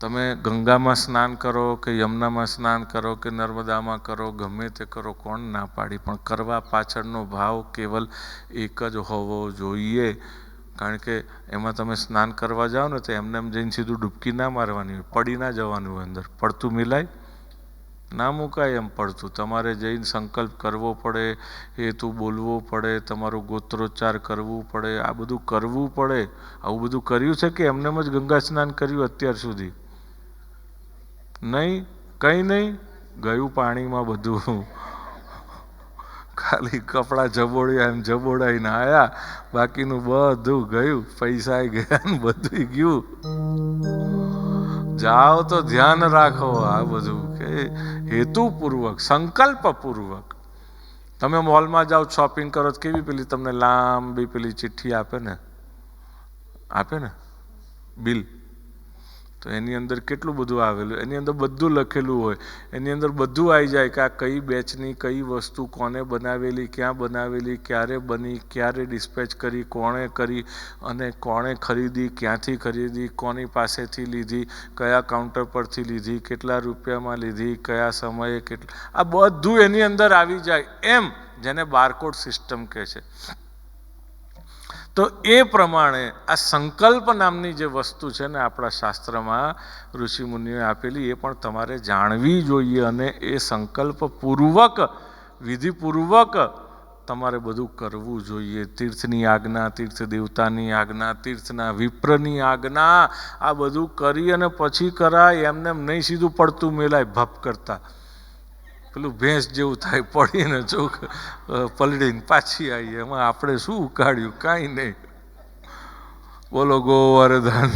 તમે ગંગામાં સ્નાન કરો કે યમુનામાં સ્નાન કરો કે નર્મદામાં કરો, ગમે તે કરો, કોણ ના પાડી? પણ કરવા પાછળનો ભાવ કેવલ એક જ હોવો જોઈએ. કારણ કે એમાં તમે સ્નાન કરવા જાઓ ને તો એમને એમ જઈને સીધું ડૂબકી ના મારવાની હોય, પડી ના જવાનું હોય અંદર. પડતું મિલાય? ના મુકાય એમ પડતું. તમારે જઈને સંકલ્પ કરવો પડે, હેતુ બોલવો પડે, તમારું ગોત્રોચ્ચાર કરવું પડે, આ બધું કરવું પડે. આવું બધું કર્યું છે કે એમનેમ જ ગંગા સ્નાન કર્યું અત્યાર સુધી? નહીં, કંઈ નહીં, ગયું પાણીમાં બધું. ખાલી કપડાં જબોડ્યા એમ જબોડાઈને આવ્યા બાકીનું બધું ગયું પૈસા ગયા ને બધું ગયું. જાઓ તો ધ્યાન રાખો આ બધું કે હેતુપૂર્વક, સંકલ્પપૂર્વક. તમે મોલમાં જાઓ શોપિંગ કરો, કેવી પેલી તમને લાંબી પેલી ચિઠ્ઠી આપે ને? આપે ને? બિલ. તો એની અંદર કેટલું બધું આવેલું, એની અંદર બધું લખેલું હોય, એની અંદર બધું આવી જાય કે આ કઈ બેચની કઈ વસ્તુ કોને બનાવેલી, ક્યાં બનાવેલી, ક્યારે બની, ક્યારે ડિસ્પેચ કરી, કોણે કરી અને કોણે ખરીદી, ક્યાંથી ખરીદી, કોની પાસેથી લીધી, કયા કાઉન્ટર પરથી લીધી, કેટલા રૂપિયામાં લીધી, કયા સમયે કેટલા, આ બધું એની અંદર આવી જાય એમ જેને બારકોડ સિસ્ટમ કહે છે. તો એ પ્રમાણે આ સંકલ્પ નામની જે વસ્તુ છે ને આપણા શાસ્ત્રમાં ઋષિમુનિઓએ આપેલી, એ પણ તમારે જાણવી જોઈએ અને એ સંકલ્પ પૂર્વક, વિધિપૂર્વક તમારે બધું કરવું જોઈએ. તીર્થની આજ્ઞા તીર્થ દેવતાની આજ્ઞા, તીર્થના વિપ્રની આજ્ઞા, આ બધું કરી અને પછી કરાય, એમને નહીં સીધું પડતું મેલાય, ભપ કરતા. પેલું ભેંસ જેવું થાય પડીને ચોક પલળીને પાછી આવી એમાં આપણે શું ઉકાળ્યું? કાંઈ નહીં. બોલો ગોવર્ધન.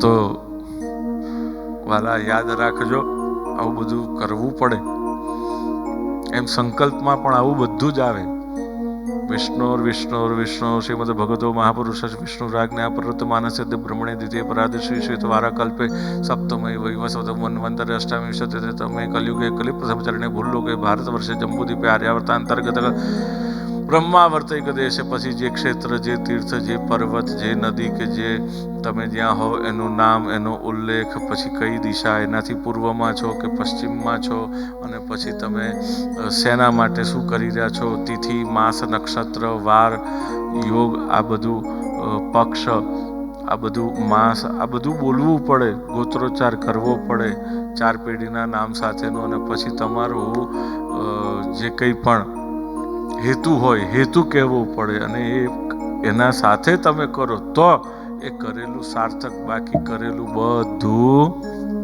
તો વાલા, યાદ રાખજો, આવું બધું કરવું પડે. એમ સંકલ્પમાં પણ આવું બધું જ આવે. વિષ્ણુર વિષ્ણુર વિષ્ણુ શ્રીમદ ભગવતો મહાપુરુષ વિષ્ણુ રાજ્ઞા પર્વત માનસ્ય બ્રહ્મણે દ્વિતીય પરાદશ્રી શ્વેત વારા કલ્પે સપ્તમય વૈવસવત મન્વંતર અષ્ટામી વિશતે તમે કલયુગે કલિપ પ્રથમ ચરણે ભૂલ્લોકે ભારત વર્ષે જંબુદીપે આર્યાવર્તા અંતર્ગત બ્રહ્માવર્તિક દેશે, પછી જે ક્ષેત્ર, જે તીર્થ, જે પર્વત, જે નદી કે જે તમે જ્યાં હો, એનું નામ, એનો ઉલ્લેખ, પછી કઈ દિશા, એનાથી પૂર્વમાં છો કે પશ્ચિમમાં છો, અને પછી તમે સેના માટે શું કરી રહ્યા છો, તિથિ, માસ, નક્ષત્ર, વાર, યોગ, આ બધું પક્ષ, આ બધું માસ, આ બધું બોલવું પડે, ગોત્રોચ્ચાર કરવો પડે, ચાર પેઢીના નામ સાથેનું, અને પછી તમારું જે કંઈ પણ હેતુ હોય, હેતુ કહેવો પડે અને એ એના સાથે તમે કરો, તો એ કરેલું સાર્થક, બાકી કરેલું બધું